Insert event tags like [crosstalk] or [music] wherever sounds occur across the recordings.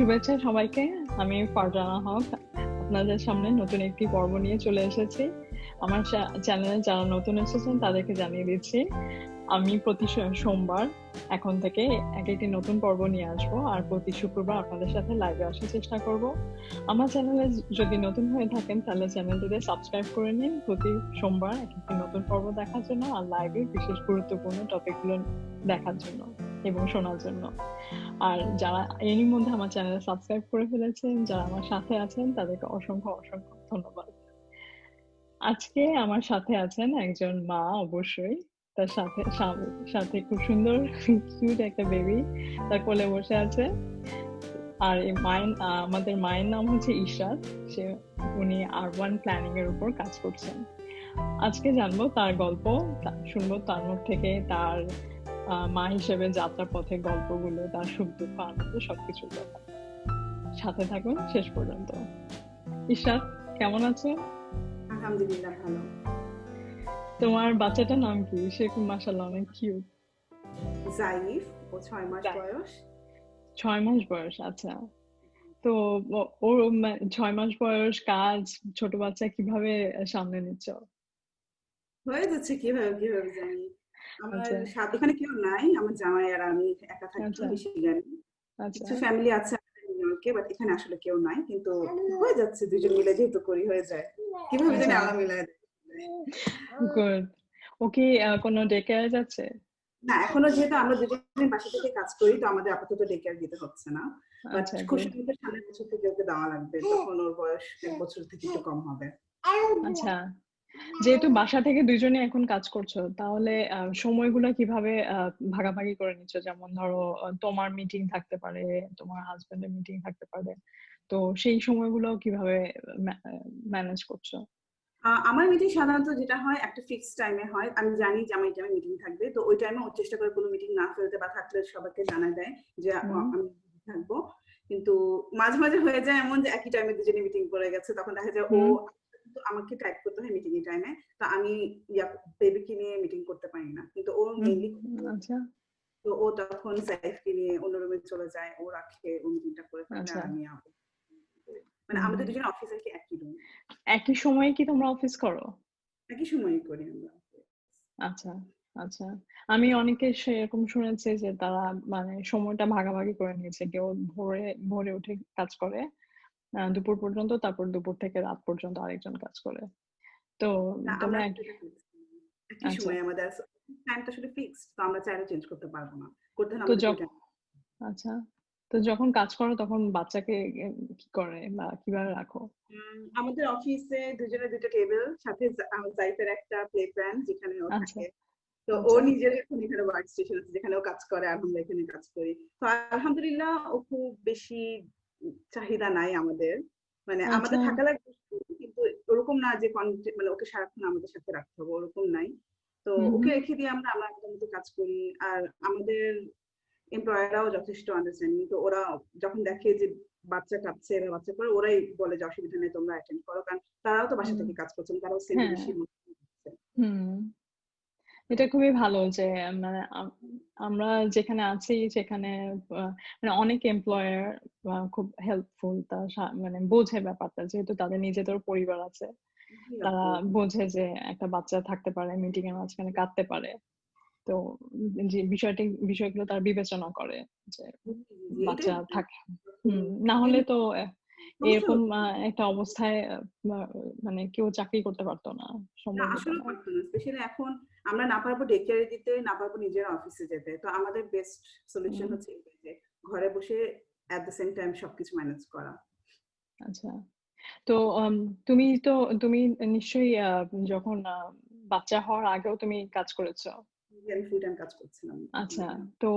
শুভেচ্ছা সবাইকে। আমি ফারজানা হক, আপনাদের সামনে নতুন একটি পর্ব নিয়ে চলে এসেছি। আমার চ্যানেলে যারা নতুন এসেছেন, তাদেরকে জানিয়ে দিচ্ছি, আমি প্রতি সোমবার এখন থেকে এক একটি নতুন পর্ব নিয়ে আসব আর প্রতি শুক্রবার আপনাদের সাথে লাইভে আসার চেষ্টা করব। আমার চ্যানেলে যদি নতুন হয়ে থাকেন, তাহলে চ্যানেলটিতে সাবস্ক্রাইব করে নিন। প্রতি সোমবার এক একটি নতুন পর্ব দেখার জন্য আর লাইভে বিশেষ গুরুত্বপূর্ণ টপিকগুলো দেখার জন্য এবং শোনার জন্য। আর যারা এরই মধ্যে আমার চ্যানেলে সাবস্ক্রাইব করে ফেলেছেন, যারা আমার সাথে আছেন, তাদেরকে অসংখ্য অসংখ্য ধন্যবাদ। আজকে আমার সাথে আছেন একজন মা অবশ্যই। তার সাথে সাথে খুব সুন্দর কিউট একটা বেবি তার কোলে বসে আছে। আর এই মায়ের, আমাদের মায়ের নাম হচ্ছে ঈশাদ সে, উনি আরবান প্ল্যানিং এর উপর কাজ করছেন। আজকে জানব তার গল্প শুনব তার মুখ থেকে তার মা হিসেবে যাত্রা পথে গল্পগুলো তার সুখ দুঃখ আনন্দ সবকিছুর কথা। সাথে থাকুন শেষ পর্যন্ত। ঈশাদ কেমন আছো? আলহামদুলিল্লাহ ভালো। তোমার বাচ্চাটার নাম কি? সে খুব মাশাআল্লাহ অনেক কিউট জাইফ ও ছয় মাস বয়স। ছয় মাস বয়স আচ্ছা। তো ওর ছয় মাস বয়স কাজ ছোট বাচ্চা কীভাবে সামনে নিচ্ছ? হয়ে যাচ্ছে কীভাবে কীভাবে জানি। আমার সাথে এখানে কেউ নাই আমার জামাই আর আমি একা থাকি মিশিগানে কিছু ফ্যামিলি আছে নিউইয়র্কে বাট এখানে আসলে কেউ নাই কিন্তু হয়ে যাচ্ছে দুজন মিলে যেহেতু করি হয়ে যায়। কীভাবে জানি আলা মিলায় গুড ও কি কোনো ডে কেয়ারে যাচ্ছে? না এখনও যেহেতু আমরা দুজনে বাসা থেকে কাজ করি তো আমাদের আপাতত ডে কেয়ার দিতে হচ্ছে না। আচ্ছা খুব সুন্দর সামনের বছর থেকে ওকে দেওয়া লাগবে তখন ওর বয়স এক বছর থেকে একটু কম হবে। আচ্ছা। যেহেতু বাসা থেকে দুইজনে এখন কাজ করছ তাহলে সময়গুলো কীভাবে ভাগাভাগি করে নিচ্ছ? যেমন ধরো তোমার মিটিং থাকতে পারে তোমার হাজবেন্ডের মিটিং থাকতে পারে তো সেই সময়গুলো কীভাবে ম্যানেজ করছ? আমার মিটিং সাধারণত যেটা হয় একটা ফিক্সড টাইমে হয়। আমি জানি যে আমার এই টাইমে মিটিং থাকবে তো ওই টাইমে ও চেষ্টা করে কোনো মিটিং না ফেলতে বা থাকলে সবাইকে জানা দেয় যে আমি থাকব। কিন্তু মাঝে মাঝে হয়ে যায় এমন যে একই টাইমে দুজনে মিটিং করে গেছে তখন দেখা যায় ও আমাকে টাইপ করতে হয় মিটিং এর টাইমে তো আমি বেবিকে নিয়ে মিটিং করতে পারি না। কিন্তু ও মেইনলি আচ্ছা। তো ও তখন সাইফকে নিয়ে অন্য রুমে চলে যায় ও রাখে ও মিটিংটা করে ফেলে আর আমি মানে আমাদের দুজন অফিস আর কি একই রুম একই সময়ে কি তোমরা অফিস করো? একই সময়ে করি আমরা। আচ্ছা আচ্ছা। আমি অনেকে সেরকম শুনেছি যে তারা মানে সময়টা ভাগাভাগি করে নিয়েছে কেউ ভোরে ভোরে উঠে কাজ করে। দুপুর পর্যন্ত তারপর দুপুর থেকে রাত পর্যন্ত আরেকজন কাজ করে। তো তোমরা সময় আমাদের টাইমটা শুধু ফিক্সড তো আমরা চাইলে চেঞ্জ করতে পারব না। করতে না আচ্ছা তো যখন কাজ করো তখন বাচ্চাকে কি করে বা কীভাবে রাখো? আমাদের অফিসে দুজনে দুটো টেবিল সাথে জাইফের একটা প্লে প্ল্যান যেখানে ও থাকে। তো ও নিজের এখন এখানে ওয়ার্ক স্টেশন আছে যেখানে ও কাজ করে আর আমরা এখানে কাজ করি। তো আলহামদুলিল্লাহ ও খুব বেশি চাহিদা নাই আমাদের। মানে আমাদের থাকা লাগবে কিন্তু ওরকম না যে মানে ওকে সারাক্ষণ আমাদের সাথে রাখতে হবে ওরকম নাই। তো ওকে রেখে দিয়ে আমরা আমরা আমাদের মতো কাজ করি। আর আমাদের এমপ্লয়াররাও যথেষ্ট আন্ডারস্ট্যান্ডিং তো ওরা যখন দেখে যে বাচ্চা কাঁদছে বা বাচ্চা করে ওরাই বলে যে অসুবিধা নেই তোমরা অ্যাটেন্ড করো। কারণ তারাও তো বাসা থেকে কাজ করছেন তারাও সেম বেশি হুম। এটা খুবই ভালো যে মানে আমরা যেখানে আছি সেখানে মানে অনেক এমপ্লয়ার খুব হেল্পফুল তার মানে বোঝে ব্যাপারটা যেহেতু তাদের নিজেদের পরিবার আছে। তারা বোঝে যে একটা বাচ্চা থাকতে পারে মিটিং এর মাঝখানে কাঁদতে পারে। তো যে বিষয়টি বিষয়গুলো তারা বিবেচনা করে যে বাচ্চা থাকে না হলে তো এরকম একটা অবস্থায় মানে কেউ চাকরি করতে পারতো না আসলে পারতো না স্পেশালি এখন আমরা না পারব ডে কেয়ারে দিতে না পারব নিজের অফিসে যেতে। তো আমাদের বেস্ট সলিউশন হচ্ছে যে ঘরে বসে এট দ্য সেম টাইম সবকিছু ম্যানেজ করা। আচ্ছা। তো তুমি তো তুমি নিশ্চয়ই যখন বাচ্চা হওয়ার আগেও তুমি কাজ করেছ? ফুল টাইম কাজ করছিলাম। আচ্ছা। তো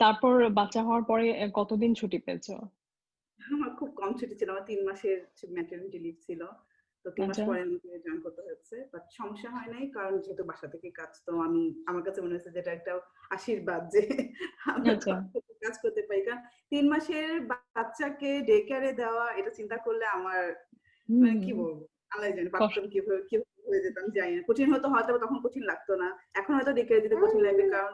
তারপর বাচ্চা হওয়ার পরে কতদিন ছুটি পেয়েছ? আমার খুব কম ছুটি ছিল। আমার তিন মাসের ম্যাটারনিটি লিভ ছিল। তো তিন মাস পরে আমাকে জয়েন করতে হয়েছে বাট সমস্যা হয় নাই কারণ যেহেতু বাসা থেকে কাজ তো আমি আমার কাছে মনে হয়েছে যেটা একটা আশীর্বাদ যে আমরা কাজ করতে পারি। কারণ তিন মাসের বাচ্চাকে ডে কেয়ারে দেওয়া এটা চিন্তা করলে আমার মানে কি বলব? আল্লাহ জানে বাথরুম কীভাবে কীভাবে হয়ে যেতাম জানি না। কঠিন হতো হয়তো তখন কঠিন লাগতো না। এখন হয়তো ডে দিতে কঠিন লাগবে কারণ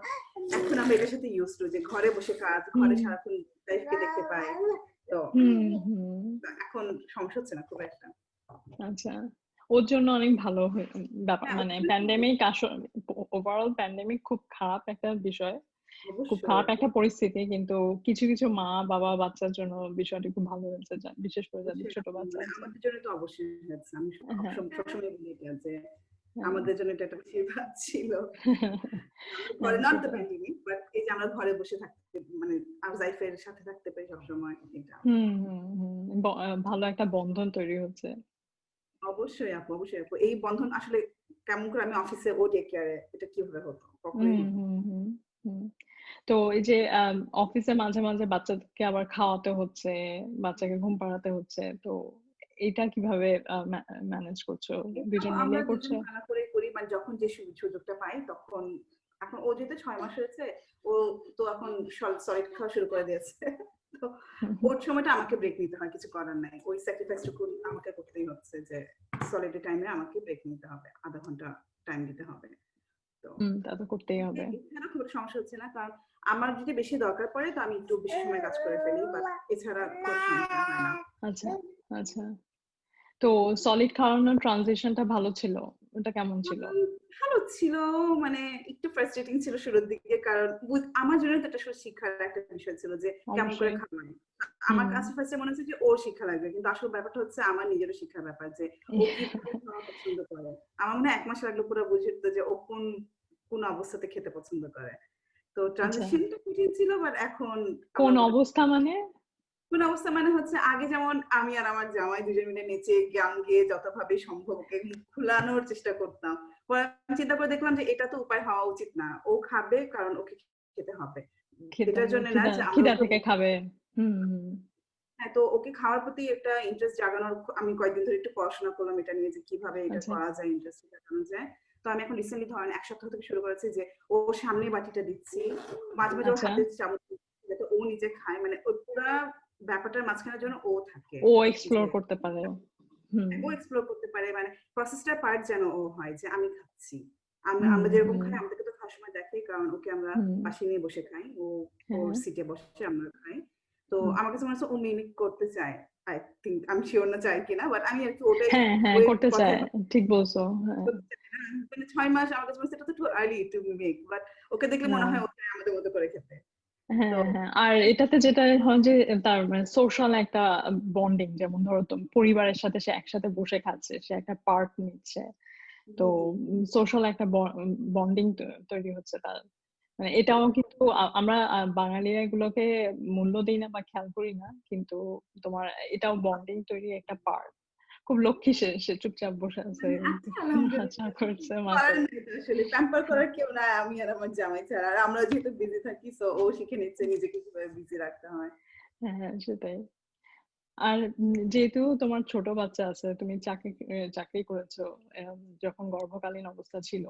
এখন আমরা এটার সাথে ইউজ টু যে ঘরে বসে কাজ ঘরে সারাক্ষণ লাইফকে দেখতে পাই। তো এখন সমস্যা হচ্ছে না খুব একটা। আচ্ছা। ওর জন্য অনেক ভালো ব্যাপার হ্যাঁ, মানে। প্যান্ডেমিক আসলে ওভারঅল প্যান্ডেমিক খুব খারাপ একটা বিষয়। খুব খারাপ একটা পরিস্থিতি কিন্তু কিছু কিছু মা বাবা বাচ্চার জন্য বিষয়টি খুব ভালো হয়েছে বিশেষ করে যাদের ছোট বাচ্চা আমাদের জন্য তো অবশ্যই হয়েছে। আমি হ্যাঁ। সব- সবসময় বলি এটা যে হ্যাঁ। আমাদের জন্য এটা একটা আশীর্বাদ ছিল। [laughs] হ্যাঁ, নট দ্য প্যান্ডেমিক বাট এই যে আমরা ঘরে বসে থাকতে মানে জাইফের সাথে থাকতে পারি সবসময় এটা। হুম হুম হুম। ভালো একটা বন্ধন তৈরি হচ্ছে। অবশ্যই আপু অবশ্যই আপু। এই বন্ধন আসলে কেমন করে আমি অফিসে ও কেয়ারে এটা কীভাবে হতো? কখনোই তো এই যে অফিসে মাঝে মাঝে বাচ্চাকে আবার খাওয়াতে হচ্ছে বাচ্চাকে ঘুম পাড়াতে হচ্ছে তো এটা কীভাবে ম্যানেজ করছ? দুজন আমরা মিলিয়ে করছ ভালো করে করি মানে যখন যে সুযোগটা পাই তখন এখন ও যেহেতু ছয় মাস হয়েছে ও তো এখন সলিড খাওয়া শুরু করে দিয়েছে। তো ওর সময়টা আমাকে ব্রেক নিতে হয় কিছু করার নাই। ওই স্যাক্রিফাইসটুকু আমাকে করতেই হচ্ছে যে সলিড টাইমে আমাকে ব্রেক নিতে হবে আধা ঘণ্টা টাইম দিতে হবে। তো তা তো করতেই হবে। এছাড়া খুব সমস্যা হচ্ছে না কারণ আমার যদি বেশি দরকার পড়ে তো আমি একটু বেশি সময় কাজ করে ফেলি বাট এছাড়া সমস্যা হয় না। আচ্ছা আচ্ছা। তো সলিড খাওয়ানোর ট্রানজিশনটা ভালো ছিল? ওটা কেমন ছিল? ভালো ছিল। মানে একটু ফ্রাস্ট্রেটিং ছিল শুরুর দিকে কারণ আমার জন্য এটা শিক্ষার একটা বিষয় ছিল যে কেমন করে। খাওয়াই আমার কাছে ফার্স্টে মনে হচ্ছে যে ওর শিক্ষা লাগবে কিন্তু আসল ব্যাপারটা হচ্ছে আমার নিজেরও শিক্ষার ব্যাপার যে [laughs] ও পছন্দ করে। আমার মনে হয় এক মাস লাগল পুরো বুঝে যে ও কোন কোন অবস্থাতে খেতে পছন্দ করে। তো ট্রানজিশনটা কঠিন ছিল বাট এখন আচ্ছা। কোন অবস্থা মানে? কোন অবস্থা মানে হচ্ছে আগে যেমন আমি আর আমার জামাই দুজন মিলে নেচে গান গেয়ে যতভাবে সম্ভব ওকে খুলানোর চেষ্টা করতাম। চিন্তা করে দেখলাম যে এটা তো উপায় হওয়া উচিত না। ও খাবে কারণ ওকে খেতে হবে। এটার জন্য না খিদা- থেকে খাবে। হ্যাঁ তো ওকে খাওয়ার প্রতি একটা ইন্টারেস্ট জাগানোর আমি কয়েকদিন ধরে একটু পড়াশোনা করলাম এটা নিয়ে যে কীভাবে এটা আচ্ছা। করা যায় ইন্টারেস্ট জাগানো যায়। তো আমি এখন রিসেন্টলি ধরেন এক সপ্তাহ থেকে শুরু করেছি যে ও সামনে বাটিটা দিচ্ছি। মাঝে মাঝে ওর আচ্ছা। হাতে চামচ ও নিজে খায়। মানে ওর পুরা ব্যাপারটার মাঝখানে জন্য ও থাকে। ও এক্সপ্লোর করতে পারে। ও এক্সপ্লোর করতে পারে মানে প্রসেসটা পার্ট যেন ও হয় যে আমি খাচ্ছি। আমরা আমরা যেরকম খাই আমাদেরকে তো খাওয়ার সময় দেখে কারণ ওকে আমরা পাশে নিয়ে বসে খাই ও ওর হ্যাঁ। সিটে বসে আমরা খাই। তো আমার কাছে মনে হচ্ছে ও মিমিক করতে চায় আই থিঙ্ক আমি শিওর না চাই কিনা বাট আমি কি ওটাই হ্যাঁ হ্যাঁ করতে চায় ঠিক বলছো হ্যাঁ। চাই না। মানে ছয় মাস আমার কাছে মনে হচ্ছে এটা তো too early to mimic but okay দেখলে মনে হ্যাঁ। হয় ওকে আমাদের মতো করে খেতে। হ্যাঁ হ্যাঁ আর এটাতে যেটা হয় যে তার মানে সোশ্যাল একটা বন্ডিং যেমন ধরো তুমি পরিবারের সাথে সে একসাথে বসে খাচ্ছে সে একটা পার্ট নিচ্ছে তো সোশ্যাল একটা বন্ডিং তৈরি হচ্ছে তার। মানে এটাও কিন্তু আমরা বাঙালিরা এগুলোকে মূল্য দিই না বা খেয়াল করি না কিন্তু তোমার এটাও বন্ডিং তৈরি একটা পার্ট খুব লক্ষ্মী সে সে চুপচাপ বসে আছে। আচ্ছা, করছে আসলে প্যাম্পার করার কেউ না আমি আর আমার জামাই ছাড়া। আর আমরা যেহেতু বিজি থাকি সো ও শিখে নিচ্ছে নিজেকে কীভাবে বিজি রাখতে হয়। হ্যাঁ হ্যাঁ, সেটাই। আর যেহেতু তোমার ছোট বাচ্চা আছে তুমি চাকরি চাকরি করেছ যখন গর্ভকালীন অবস্থা ছিল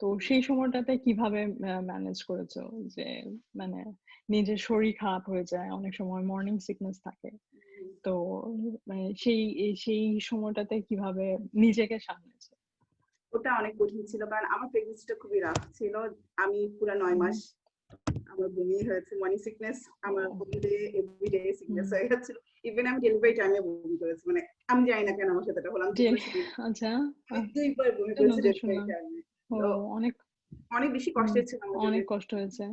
তো সেই সময়টাতে কীভাবে ম্যানেজ করেছ? যে মানে নিজের শরীর খারাপ হয়ে যায় অনেক সময় মর্নিং সিকনেস থাকে। তো মানে সেই সেই সময়টাতে কীভাবে নিজেকে সামলেছো? ওটা অনেক কঠিন ছিল কারণ আমার প্রেগনেন্সিটা খুবই রাফ ছিল। আমি পুরো নয় মাস আমার বমি হয়েছে মর্নিং সিকনেস আমার। বমিতে এভরিডে সিকনেস হয়ে গেছিল। ইভেন আমি ডেলিভারি টাইমে বমি করেছি মানে আমি জানি না কেন আমার সাথে এটা হলো আমি Del- দুইবার শুধু- আচ্ছা। দুইবার বমি করেছি ডেলিভারি টাইমে তো অনেক অনেক বেশি কষ্ট ছিল আমার অনেক কষ্ট হয়েছে।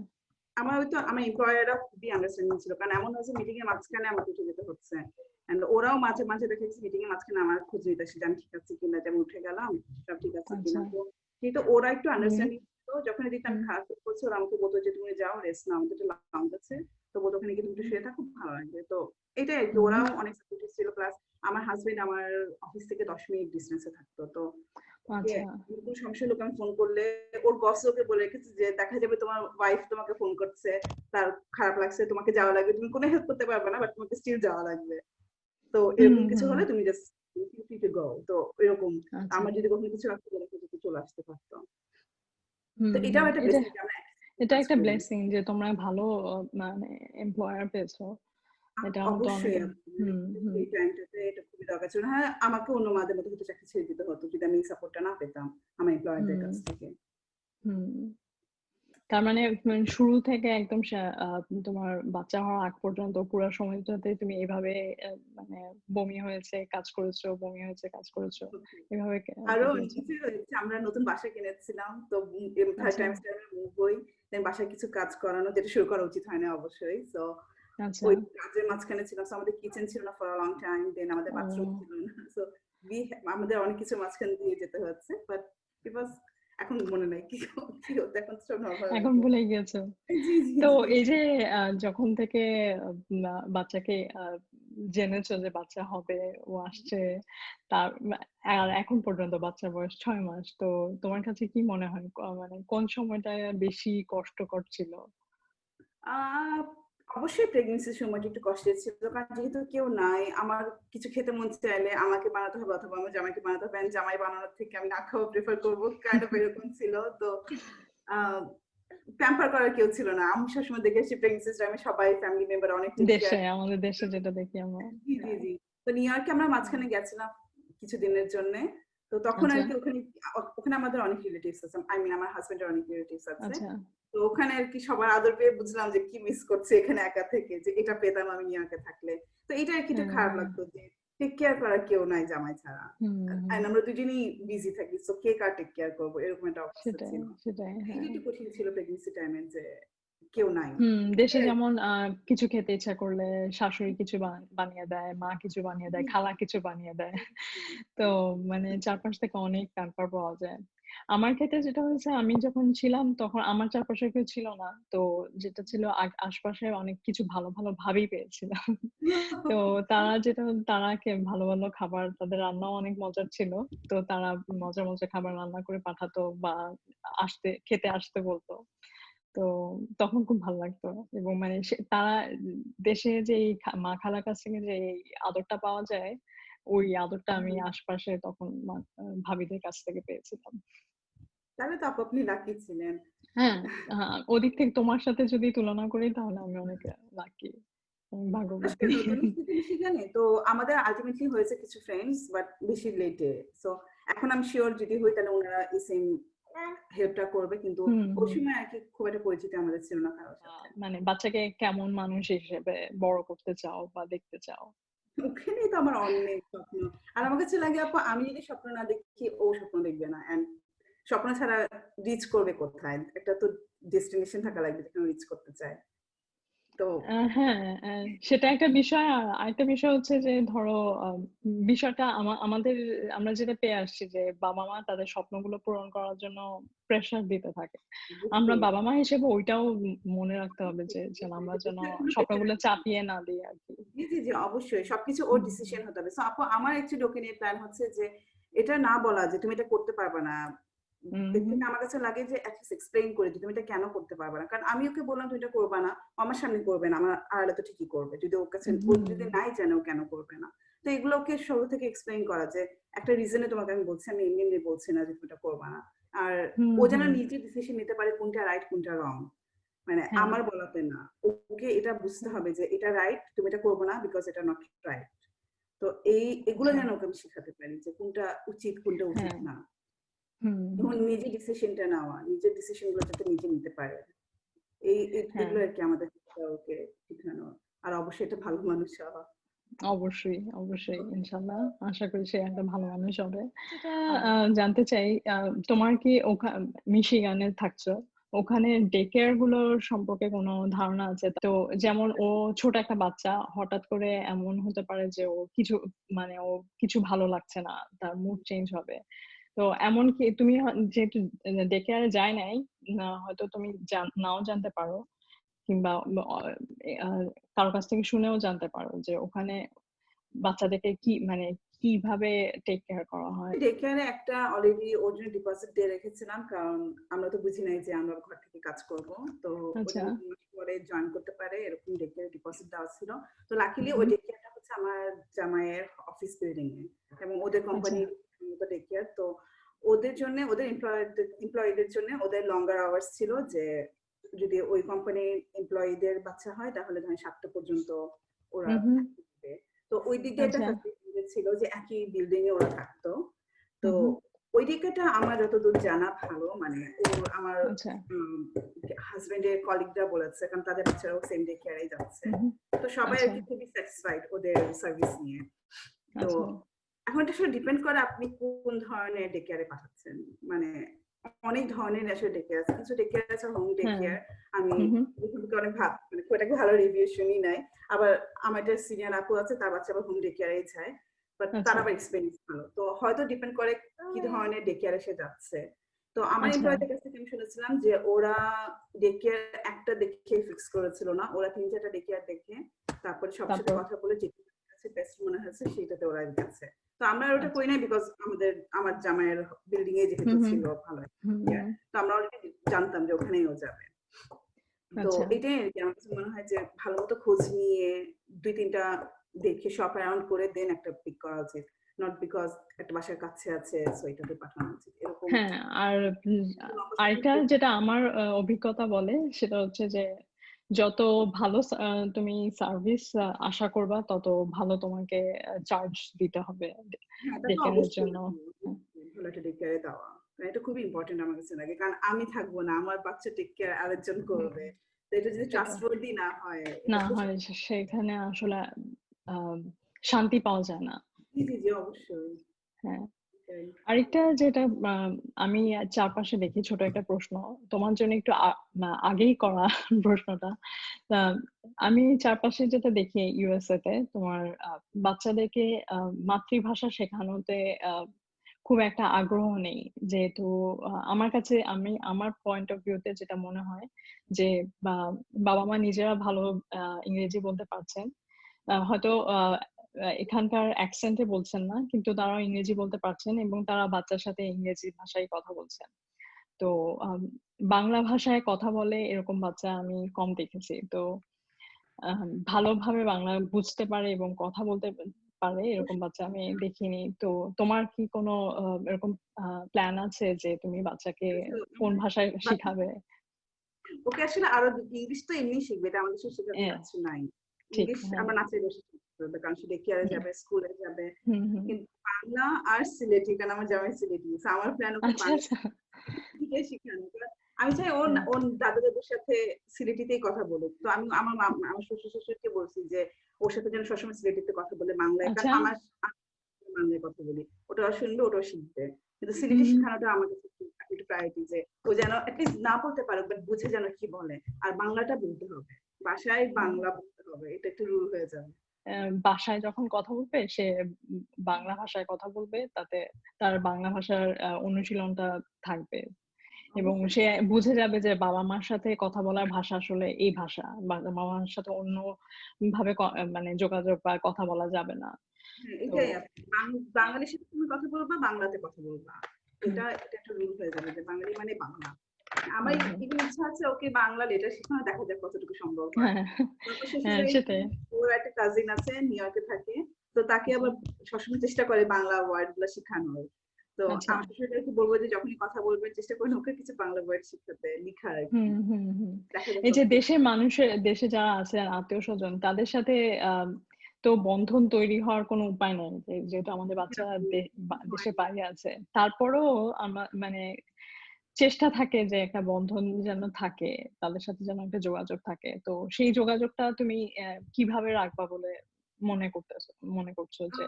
আমার ওই তো আমার এমপ্লয়াররা খুবই আন্ডারস্ট্যান্ডিং ছিল। কারণ এমন হয়েছে মিটিং এর মাঝখানে আমাকে উঠে যেতে হচ্ছে। And ওরাও মাঝে মাঝে দেখেছি মিটিং এর মাঝখানে আমার খোঁজ নিতে আসে আমি ঠিক আছে কিনা যে আমি উঠে গেলাম সব ঠিক আছে কিনা। আচ্ছা। তো কিন্তু ওরা একটু আন্ডারস্ট্যান্ডিং ছিল। যখন দেখতাম আমি খারাপ করছি ওরা আমাকে বলতো যে তুমি যাও রেস্ট নাও আমাদের একটা লাউঞ্জ আছে। তো বলতো ওখানে গিয়ে তুমি একটু শুয়ে থাকো ভালো লাগবে। তো এটাই আর কি। ওরাও অনেক সাপোর্টিভ ছিল। প্লাস আমার হাজবেন্ড আমার অফিস থেকে দশ মিনিট ডিস্টেন্সে থাকতো। তো সমস্যা লোক আমি ফোন করলে ওর বস ওকে বলে রেখেছে যে দেখা যাবে তোমার ওয়াইফ তোমাকে ফোন করছে তার খারাপ লাগছে তোমাকে যাওয়া লাগবে তুমি কোনো হেল্প করতে পারবে না বাট তোমাকে স্টিল যাওয়া লাগবে। তো এরকম কিছু হলে তুমি জাস্ট টু গো তো এরকম আচ্ছা। আমার যদি কখনো কিছু লাগতো বলে যদি চলে আসতে পারতো। তো এটাও একটা এটা- একটা। ব্লেসিং যে তোমরা ভালো মানে এমপ্লয়ার পেয়েছ। এটা অবশ্যই অনেক হুম হুম। এই টাইমটাতে এটা খুবই দরকার ছিল। হ্যাঁ আমাকে অন্য মাদের মতো হয়তো চাকরি ছেড়ে দিতে হতো যদি আমি সাপোর্টটা না পেতাম আমার এমপ্লয়ারদের কাছ থেকে। তার মানে মানে শুরু থেকে একদম তোমার বাচ্চা হওয়ার আগ পর্যন্ত পুরো সময়টাতে তুমি এভাবে মানে বমি হয়েছে কাজ করেছ বমি হয়েছে কাজ করেছ এভাবে আরও আমরা নতুন বাসা কিনেছিলাম তো থার্ড টাইম বই দেন বাসায় কিছু কাজ করানো যেটা শুরু করা উচিত হয় না অবশ্যই তো আচ্ছা। ওই কাজের মাঝখানে ছিলাম আমাদের কিচেন ছিল না ফর লং টাইম দেন আমাদের বাথরুম ছিল না। [laughs] সো আমাদের অনেক কিছু মাঝখান দিয়ে যেতে হচ্ছে বাট ইট ওয়াজ এখন মনে নাই কি কি হতো এখন সব নরমাল এখন ভুলে গেছো। তো এই যে যখন থেকে বাচ্চাকে জেনেছো যে বাচ্চা হবে ও আসছে তার আর এখন পর্যন্ত বাচ্চার বয়স ছয় মাস তো তোমার কাছে কি মনে হয় মানে কোন সময়টা বেশি কষ্টকর ছিল? অবশ্যই প্রেগনেন্সির সময়টা একটু কষ্টের ছিল কারণ যেহেতু কেউ নাই আমার কিছু খেতে মন চাইলে আমাকে বানাতে হবে অথবা আমার জামাইকে বানাতে হবে জামাই বানানোর থেকে আমি না খাওয়া প্রেফার করব কাইন্ড অফ এরকম ছিল। তো প্যাম্পার করার কেউ ছিল না। আমি সবসময় দেখে এসেছি প্রেগনেন্সির টাইমে সবাই ফ্যামিলি মেম্বার অনেক দেশে আমাদের দেশে যেটা দেখি আমরা। জি জি জি। তো নিউ ইয়র্কে আমরা মাঝখানে গেছিলাম কিছু দিনের জন্য। তো তখন আর আচ্ছা। কি ওখানে ওখানে আমাদের অনেক রিলেটিভস আছে। আই মিন আমার হাজবেন্ডের অনেক রিলেটিভস আছে। আচ্ছা। তো ওখানে আর কি সবার আদর পেয়ে বুঝলাম যে কি মিস করছে এখানে একা থেকে যে এটা পেতাম আমি নিউইয়র্কে থাকলে। তো এটা আর কি একটু খারাপ লাগতো যে টেক কেয়ার করার কেউ নাই জামাই ছাড়া। আর আমরা দুজনেই বিজি থাকি সো কে কার টেক কেয়ার করব? এরকম একটা অবস্থা ছিল। এটা একটু কঠিন ছিল প্রেগনেন্সি টাইমে যে কেউ নাই। হুম দেশে যেমন কিছু খেতে ইচ্ছা করলে শাশুড়ি কিছু বানিয়ে দেয় মা কিছু বানিয়ে দেয় খালা কিছু বানিয়ে দেয়। তো মানে চারপাশ থেকে অনেক কানপার পাওয়া যায়। আমার ক্ষেত্রে যেটা হয়েছে, আমি যখন ছিলাম তখন আমার চারপাশে কেউ ছিল না। তো যেটা ছিল আশপাশে অনেক কিছু ভালো ভালো ভাবি পেয়েছিলাম। তো তারা যেটা, তারা ভালো ভালো খাবার, তাদের রান্নাও অনেক মজার ছিল। তো তারা মজার মজার খাবার রান্না করে পাঠাতো বা আসতে, খেতে আসতে বলতো। তো তখন খুব ভালো লাগতো। এবং মানে তারা দেশে যে মা খালার কাছ থেকে যে এই আদরটা পাওয়া যায় ওই আদরটা আমি আশপাশে তখন ভাবিদের কাছ থেকে পেয়েছিলাম। তাহলে তো আপনি লাকি ছিলেন। হ্যাঁ ওদিক থেকে তোমার সাথে যদি তুলনা করি তাহলে আমি অনেক লাকি জানে তো আমাদের আলটিমেটলি হয়েছে কিছু ফ্রেন্ডস বাট বেশি লেটে সো এখন আমি শিওর যদি হই তাহলে ওনারা এই সেম হেল্পটা করবে কিন্তু ওই সময় আর কি খুব একটা পরিচিত আমাদের ছিল না কারোর মানে বাচ্চাকে কেমন মানুষ হিসেবে বড় করতে চাও বা দেখতে চাও? ওখানেই তো আমার অনেক স্বপ্ন। আর আমার কাছে লাগে, আপু, আমি যদি স্বপ্ন না দেখি, ও স্বপ্ন দেখবে না। এন্ড স্বপ্ন ছাড়া রিচ করবে কোথায়? একটা তো ডেস্টিনেশন থাকা লাগবে, যেখানে রিচ করতে চায়। তো হ্যাঁ সেটা একটা বিষয়। আর আরেকটা বিষয় হচ্ছে যে ধরো বিষয়টা আমাদের আমরা যেটা পেয়ে আসছি যে বাবা মা তাদের স্বপ্নগুলো পূরণ করার জন্য প্রেশার দিতে থাকে। আমরা বাবা মা হিসেবে ওইটাও মনে রাখতে হবে যে যেন আমরা যেন স্বপ্নগুলো চাপিয়ে না দিই আর কি। জি জি জি অবশ্যই। সবকিছু ওর ডিসিশন হতে হবে। সো আপু আমার একটু ওকে নিয়ে প্ল্যান হচ্ছে যে এটা না বলা যে তুমি এটা করতে পারবে না। আমার কাছে লাগে যে অ্যাটলিস্ট এক্সপ্লেইন করে তুমি এটা কেন করতে পারবে না? কারণ আমি ওকে বললাম তুমি এটা করবে না আমার সামনে করবে না আমার আড়ালে তো ঠিকই করবে। যদি ওর কাছে যদি নাই জানে ও কেন করবে না? তো এগুলোকে শুরু থেকে এক্সপ্লেইন করা যে একটা রিজনে তোমাকে আমি বলছি আমি এমনি এমনি বলছি না যে তুমি এটা করবে না। আর ও যেন নিজে ডিসিশন নিতে পারে কোনটা রাইট কোনটা রং মানে হ্যাঁ। আমার বলাতে না। ওকে এটা বুঝতে হবে যে এটা রাইট তুমি এটা করবে না বিকজ এটা নট রাইট তো এই এগুলো যেন ওকে আমি শেখাতে পারি যে কোনটা উচিত কোনটা উচিত হ্যাঁ। না। এবং নিজে ডিসিশনটা নেওয়া নিজের ডিসিশনগুলো যাতে নিজে নিতে পারে। এই হ্যাঁ। এগুলো আর কি আমাদের ওকে শিখানো আর অবশ্যই এটা ভালো মানুষ হওয়া। অবশ্যই অবশ্যই ইনশাল্লাহ আশা করি সে একটা ভালো মানুষ হবে। জানতে চাই তোমার কি ওখানে মিশিগানে থাকছো? ওখানে ডে কেয়ারগুলোর সম্পর্কে কোনো ধারণা আছে? তো যেমন ও ছোট একটা বাচ্চা হঠাৎ করে এমন হতে পারে যে ও কিছু মানে ও কিছু ভালো লাগছে না তার মুড চেঞ্জ হবে। তো এমন কি তুমি যেহেতু ডেকে আর যায় নাই হয়তো তুমি নাও জানতে পারো কিংবা কারোর কাছ থেকে শুনেও জানতে পারো যে ওখানে বাচ্চাদেরকে কি মানে কীভাবে টেক কেয়ার করা হয়। টেক কেয়ারে একটা অলরেডি ওর জন্য ডিপোজিট দিয়ে রেখেছিলাম কারণ আমরা তো বুঝি নাই যে আমরা ঘর থেকে কাজ করব। তো আচ্ছা। পরে জয়েন করতে পারে এরকম ডে কেয়ার ডিপোজিট দেওয়া ছিল। তো লাকিলি ওই ডে কেয়ারটা হচ্ছে আমার জামাইয়ের অফিস বিল্ডিং এ এবং ওদের কোম্পানি ডে কেয়ার তো ওদের জন্য ওদের এমপ্লয়ীদের জন্য ওদের লঙ্গার আওয়ার্স ছিল যে যদি ওই কোম্পানির এমপ্লয়ীদের বাচ্চা হয় তাহলে ধরেন সাতটা পর্যন্ত ওরা তো ওই দিকে একটা আচ্ছা। ছিল যে একই বিল্ডিং এ ওরা থাকতো। তো ওই দিকটা আমার যতদূর জানা ভালো মানে ও আমার হাজবেন্ডের কলিগরা বলেছে কারণ তাদের বাচ্চারাও সেম ডে কেয়ারে যাচ্ছে। তো সবাই আর আচ্ছা। কি খুবই স্যাটিসফাইড ওদের সার্ভিস নিয়ে। তো আচ্ছা। এখন এটা আসলে ডিপেন্ড করে আপনি কোন ধরনের ডে কেয়ারে পাঠাচ্ছেন। মানে অনেক ধরনের আসলে ডে কেয়ার আছে। কিছু ডে কেয়ার আছে হোম ডে। কেয়ার আমি অনেক ভাব মানে খুব একটা ভালো রিভিউ শুনি নাই। আবার আমার একটা সিনিয়র আপু আছে তার বাচ্চা আবার হোম ডে কেয়ারে যায়। বাট আচ্ছা। তার আবার এক্সপিরিয়েন্স ভালো। তো হয়তো ডিপেন্ড করে কি ধরনের ডে কেয়ারে সে যাচ্ছে। তো আমার আচ্ছা। এমপ্লয়ীদের কাছ থেকে আমি শুনেছিলাম যে ওরা ডে কেয়ার একটা দেখে ফিক্স করেছিল না। ওরা তিন চারটা ডে কেয়ার দেখে তারপরে সবার সাথে কথা বলে যেটা কাছে বেস্ট মনে হয়েছে সেটাতে ওরা গেছে। তো আমরা ওটা আচ্ছা। করি নাই বিকজ আমাদের আমার জামাইয়ের বিল্ডিং এ যেহেতু। ছিল ভালো। তো আমরা অলরেডি জানতাম যে ওখানেই ও যাবে। তো আচ্ছা। এটাই আর কি আমার কাছে মনে হয় যে ভালো মতো খোঁজ নিয়ে দুই তিনটা দেখে শপ অ্যারাউন্ড করে দেন একটা পিক করা উচিত। নট বিকজ একটা বাসার কাছে আছে সো এটাতে পাঠানো উচিত। এরকম হ্যাঁ আর আরেকটা যেটা আমার অভিজ্ঞতা বলে সেটা হচ্ছে যে যত ভালো তুমি সার্ভিস আশা করবা তত ভালো তোমাকে চার্জ দিতে হবে। হ্যাঁ, ডেকেয়ারের জন্য। ভালো একটা টেক দেওয়া এটা খুবই ইম্পর্টেন্ট আমার কাছে লাগে। কারণ আমি থাকব না আমার বাচ্চা টেক কেয়ার আরেকজন করবে। এটা যদি। ট্রাস্টওয়ার্দি না হয় না হয় সেখানে আসলে শান্তি পাওয়া যায় না। জি জি অবশ্যই। হ্যাঁ। আরেকটা যেটা আমি চারপাশে দেখি ছোট একটা প্রশ্ন, তোমার জন্য একটু আগেই করা [laughs] প্রশ্নটা। আমি চারপাশে যেটা দেখি ইউএসএ তে, তোমার বাচ্চাদেরকে মাতৃভাষা শেখানোতে খুব একটা আগ্রহ নেই। যেহেতু আমার কাছে, আমি, আমার পয়েন্ট অফ ভিউতে যেটা মনে হয় যে বাবা মা নিজেরা ভালো ইংরেজি বলতে পারছেন। হয়তো এখানকার অ্যাকসেন্টে বলছেন না কিন্তু তারা ইংরেজি বলতে পারছেন এবং তারা বাচ্চার সাথে ইংরেজি ভাষায় কথা বলছেন। তো বাংলা ভাষায় কথা বলে এরকম বাচ্চা আমি কম দেখেছি। তো ভালোভাবে বাংলা বুঝতে পারে এবং কথা বলতে পারে এরকম বাচ্চা আমি দেখিনি। তো তোমার কি কোনো এরকম প্ল্যান আছে যে তুমি বাচ্চাকে কোন ভাষায় শিখাবে? ওকে আসলে আরও ইংলিশ তো এমনি শিখবে এটা আমাদের শেখাতে। কিছু নাই। ঠিক, ইংলিশ হ্যাঁ। আমরা নাচের হবে কারণ সে ডেকেয়ারে হুম। যাবে স্কুলে যাবে। কিন্তু বাংলা আর সিলেটি কারণ আমার জামাই সিলেটি আমার প্ল্যান ওকে আচ্ছা বাংলা। আচ্ছা। শেখানো। আমি চাই ওর। ওর দাদা দাদুর সাথে সিলেটিতেই কথা বলুক। তো আমি আমার আমার শ্বশুর শ্বশুরকে বলছি যে ওর সাথে যেন সবসময় সিলেটিতে কথা বলে বাংলায়। আচ্ছা। কারণ আমার বাংলায় কথা বলি। ওটাও শুনবে ওটাও শিখবে। কিন্তু সিলেটি। শেখানোটা আমার কাছে একটু- প্রায়োরিটি যে ও যেন অ্যাটলিস্ট না বলতে পারুক বাট বুঝে যেন কি বলে। আর বাংলাটা বলতে হবে। বাসায় বাংলা বলতে হবে। এটা একটু রুল হয়ে যাবে। বাসায় যখন কথা বলবে সে বাংলা ভাষায় কথা বলবে তাতে তার বাংলা ভাষার অনুশীলনটা থাকবে। এবং সে বুঝে যাবে যে বাবা মার সাথে কথা বলার ভাষা আসলে এই ভাষা। বাবা মার সাথে অন্য ভাবে মানে যোগাযোগ বা কথা বলা যাবে না। হ্যাঁ, এটাই বাঙালির সাথে তুমি কথা বলবা বাংলাতে কথা বলবা। এটা এটা একটা রুল হয়ে যাবে যে বাঙালি মানে বাংলা। আমার even ইচ্ছা আছে ওকে বাংলা লেটার শেখানো দেখা যাক কতটুকু সম্ভব হয়। হ্যাঁ হ্যাঁ, সেটাই। ওর একটা কাজিন আছে নিউ ইয়র্কে থাকে। তো তাকে আবার সবসময় চেষ্টা করে বাংলা ওয়ার্ডগুলো শেখানোর। তো আচ্ছা। আমার শ্বশুরকে বলব যে যখনই কথা বলবেন চেষ্টা করেন ওকে কিছু বাংলা ওয়ার্ড শিখাতে লেখার এই যে দেশের মানুষের দেশে যারা আছেন আত্মীয় স্বজন তাদের সাথে আহ, তো বন্ধন তৈরি হওয়ার কোনো উপায় নেই। যেহেতু আমাদের বাচ্চা দে- বা- দেশে বাইরে আছে। তারপরেও আমার মানে চেষ্টা থাকে যে একটা বন্ধন যেন থাকে তাদের সাথে যেন একটা যোগাযোগ থাকে। তো সেই যোগাযোগটা তুমি কীভাবে রাখবা বলে মনে করতেছো মনে করছ যে?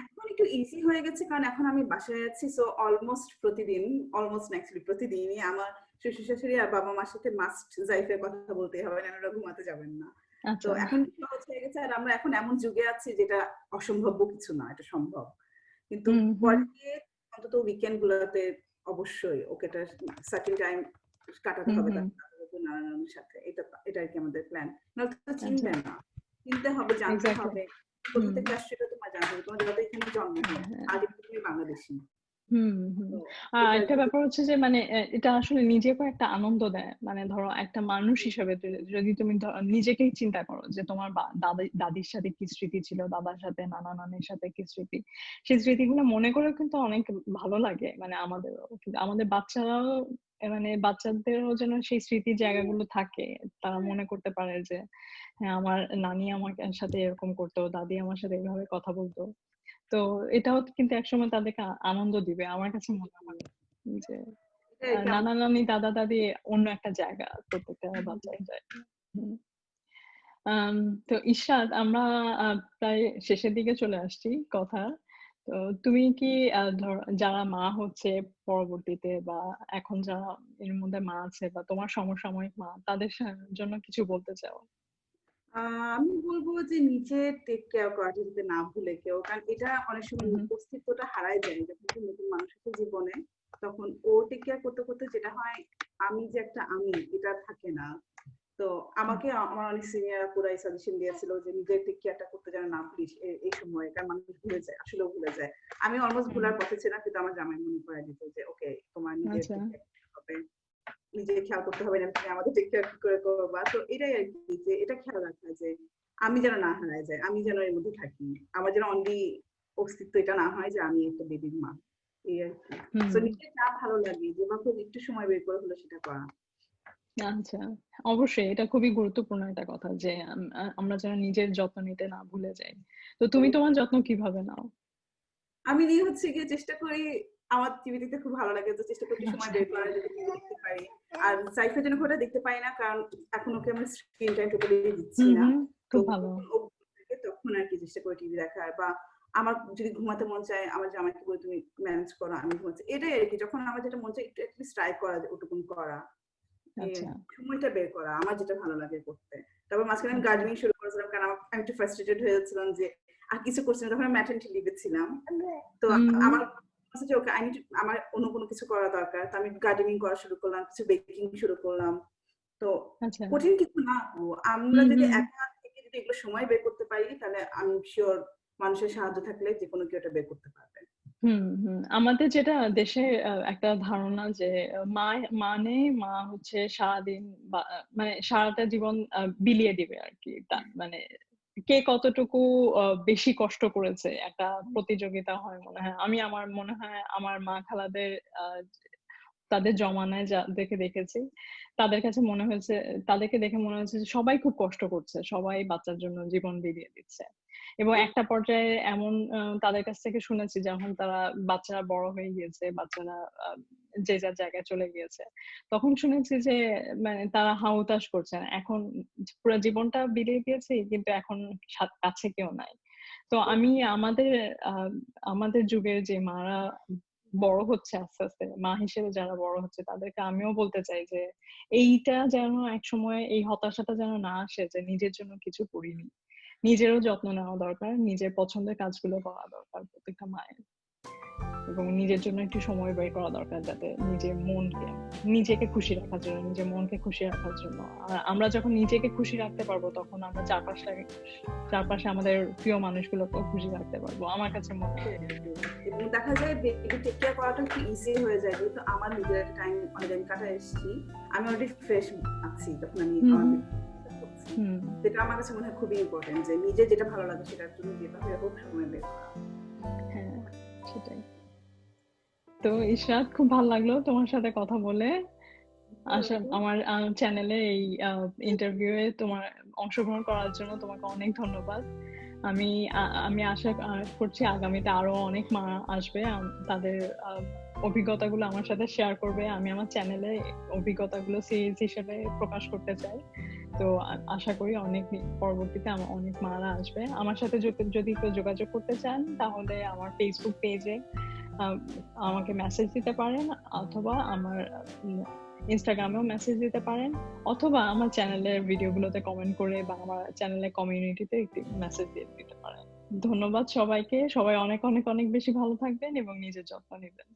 এখন একটু ইজি হয়ে গেছে কারণ এখন আমি বাসায় আছি সো অলমোস্ট প্রতিদিন অলমোস্ট অ্যাকচুয়ালি প্রতিদিনই আমার শ্বশুর শাশুড়ি আর বাবা মার সাথে মাস্ট জাইফের কথা বলতে হবে না ওরা ঘুমাতে যাবেন না। তো আচ্ছা এখন সহজ হয়ে গেছে আর আমরা এখন এমন যুগে আছি যেটা অসম্ভব কিছু না এটা সম্ভব। কিন্তু। পরে অন্তত উইকেন্ড গুলোতে অবশ্যই ওকে এটা সার্টিন টাইম কাটাতে হবে নারায়ণের সাথে। এটা এটা আর কি আমাদের প্ল্যান নাহলে তো চিনবে আচ্ছা। না। চিনতে হবে জানতে হবে। কোথা। থেকে আসছে এটা তোমার জানতে হবে তোমার যাতে এখানে জন্ম হয় হ্যাঁ। আগে তুমি বাংলাদেশি। হুম হুম। তো আর এটা একটা ব্যাপার হচ্ছে যে মানে এটা আসলে নিজেকেও একটা আনন্দ দেয়। মানে ধরো একটা মানুষ হিসেবে যদি তুমি ধ- নিজেকেই চিন্তা করো যে তোমার বা- দাদি দাদির সাথে কি স্মৃতি ছিল? দাদার সাথে নানা নানির সাথে কি স্মৃতি? সেই স্মৃতিগুলো মনে করে কিন্তু অনেক ভালো লাগে। মানে আমাদেরও কিন্তু আমাদের বাচ্চারাও এ মানে বাচ্চাদেরও যেন সেই স্মৃতির জায়গাগুলো থাকে। তারা মনে করতে পারে যে হ্যাঁ আমার নানি আমার সাথে এরকম করতো দাদি আমার সাথে এভাবে কথা বলতো। তো এটাও কিন্তু একসময় তাদেরকে আনন্দ দিবে। আমার কাছে মনে হয় যে নানা নানি দাদা দাদি অন্য একটা জায়গা প্রত্যেকটা বাচ্চার যায়। তো ঈশাদ আমরা প্রায় শেষের দিকে চলে আসছি কথা। তো তুমি কি যারা মা হচ্ছে পরবর্তীতে বা এখন যারা এর মধ্যে মা আছে বা তোমার সমসাময়িক মা তাদের জন্য কিছু বলতে চাও? আমি বলব যে নিজে টেক কেয়ার করা যাতে না ভুলে কেউ কারণ এটা অনেক সময় অস্তিত্বটা হারায় যায় যখন নতুন মানুষের জীবনে। তখন ও টেক কেয়ার করতে করতে যেটা হয় আমি যে একটা আমি এটা থাকে না। তো আমাকে আমার অনেক সিনিয়র পুরাই সাজেশন দিয়েছিল যে নিজের টেক কেয়ারটা করতে যেন না ভুলিস এই সময় কারণ মানুষ ভুলে যায় আসলেও ভুলে যায়। আমি অলমোস্ট ভুলার পথে ছিলাম কিন্তু আমার জামাই মনে করে দিত যে ওকে তোমার নিজের হবে নিজে খেয়াল করতে হবে না আমাদের টেক কেয়ার করে করবা। তো এটাই আর কি যে এটা খেয়াল রাখা যে আমি যেন না হারায় যায় আমি যেন এর মধ্যে থাকি। আমার যেন অনলি অস্তিত্ব এটা না হয় যে আমি একটা বেবির মা। এই আর কি। তো নিজের যা ভালো লাগে যেভাবে একটু সময় বের করে হলো সেটা করা। আচ্ছা অবশ্যই এটা খুবই গুরুত্বপূর্ণ একটা কথা যে আমরা যেন নিজের যত্ন নিতে না ভুলে যাই। তো তুমি তোমার যত্ন কীভাবে নাও? আমি নিয়ে হচ্ছে গিয়ে চেষ্টা করি আমার টিভি দেখতে খুব ভালো লাগে তো চেষ্টা করি সময় বের করার যদি দেখতে পারি। আর সাইফের জন্য ওটা দেখতে পাই না কারণ এখন ওকে আমি স্ক্রিন টাইম টোটালি দিচ্ছি না। তো ভালো। তখন আর কি চেষ্টা করি টিভি দেখার বা আমার যদি ঘুমাতে মন চায় আমার জামাইকে বলে তুমি ম্যানেজ করো আমি ঘুমাচ্ছি। এটাই আর কি যখন আমার যেটা মন চায় একটু অ্যাটলিস্ট ট্রাই করা ওটুকুন করা। আচ্ছা। সময়টা বের করা আমার যেটা ভালো লাগে করতে। তারপর মাঝখানে আমি গার্ডেনিং শুরু করেছিলাম কারণ আমি একটু ফ্রাস্ট্রেটেড হয়ে যাচ্ছিলাম যে আর কিছু করছি না। তখন আমি ম্যাটার্নিটি লিভে ছিলাম। তো আমার যে ওকে আই আমার অন্য কোনো কিছু করা দরকার। তো আমি গার্ডেনিং করা শুরু করলাম কিছু বেকিং শুরু করলাম। তো আচ্ছা। কঠিন কিছু না আমরা যদি একা থেকে যদি এগুলো সময় বের করতে পারি তাহলে আমি শিওর মানুষের সাহায্য থাকলে যে কোনো কেউ এটা বের করতে পারবে। হুম হুম। আমাদের যেটা দেশে একটা ধারণা যে মা মানে মা হচ্ছে সারাদিন বা মানে সারাটা জীবন বিলিয়ে দিবে আর কি। মানে কে কতটুকু বেশি কষ্ট করেছে, একটা প্রতিযোগিতা হয় মনে হয়। আমি আমার, মনে হয় আমার মা খালাদের তাদের জমানায় যাদেরকে দেখেছি। তাদের কাছে মনে হয়েছে, তাদেরকে দেখে মনে হয়েছে যে সবাই খুব কষ্ট করছে, সবাই বাচ্চার জন্য জীবন বিলিয়ে দিচ্ছে। এবং একটা পর্যায়ে এমন তাদের কাছ থেকে শুনেছি যখন তারা বাচ্চারা বড় হয়ে গিয়েছে, বাচ্চারা যে যার জায়গায় চলে গিয়েছে, তখন শুনেছি যে মানে তারা হাউতাস করছে। এখন পুরো জীবনটা বিলিয়ে দিয়েছে, কিন্তু এখন কাছে কেউ নাই। তো আমি আমাদের আমাদের যুগের যে মারা বড় হচ্ছে আস্তে আস্তে, মা হিসেবে যারা বড় হচ্ছে তাদেরকে আমিও বলতে চাই যে, এইটা যেন এক সময় এই হতাশাটা যেন না আসে যে নিজের জন্য কিছু করিনি। নিজেরও যত্ন নেওয়া দরকার, নিজের পছন্দের কাজগুলো করা দরকার প্রত্যেকটা মায়ের। এবং নিজের জন্য একটু সময় বের করা দরকার যাতে নিজের মনকে নিজেকে খুশি রাখার জন্য নিজের মনকে খুশি রাখার জন্য। আর আমরা যখন নিজেকে খুশি রাখতে পারব তখন আমরা চারপাশে চারপাশে আমাদের প্রিয় মানুষগুলোকেও খুশি রাখতে পারব। আমার কাছে মনে হয় এবং দেখা যায় বেবি টেক কেয়ার করাটা একটু ইজি হয়ে যায়। যেহেতু আমার নিজের একটা টাইম কাটা এসেছি আমি অলরেডি ফ্রেশ আছি তখন আমি সেটা আমার কাছে মনে হয় খুবই ইম্পর্টেন্ট যে নিজে যেটা ভালো লাগে সেটার জন্য যেভাবে হোক সময় বের করা। হ্যাঁ সেটাই। তো ইশরাত খুব ভালো লাগল তোমার সাথে কথা বলে। আশা আমার চ্যানেলে এই ইন্টারভিউয়ে তোমার অংশগ্রহণ করার জন্য তোমাকে অনেক ধন্যবাদ। আমি আমি আশা করছি আগামীতে আরও অনেক মা আসবে। তাদের অভিজ্ঞতাগুলো আমার সাথে শেয়ার করবে। আমি আমার চ্যানেলে অভিজ্ঞতাগুলো সিরিজ হিসেবে প্রকাশ করতে চাই। তো আশা করি অনেক পরবর্তীতে আমার অনেক মারা আসবে। আমার সাথে যদি কেউ যোগাযোগ করতে চান তাহলে আমার ফেসবুক পেজে আমাকে মেসেজ দিতে পারেন, অথবা আমার ইনস্টাগ্রামেও মেসেজ দিতে পারেন, অথবা আমার চ্যানেলের ভিডিওগুলোতে কমেন্ট করে বা আমার চ্যানেলের কমিউনিটিতে একটি মেসেজ দিয়ে দিতে পারেন। ধন্যবাদ সবাইকে। সবাই অনেক অনেক অনেক বেশি ভালো থাকবেন এবং নিজের যত্ন নেবেন।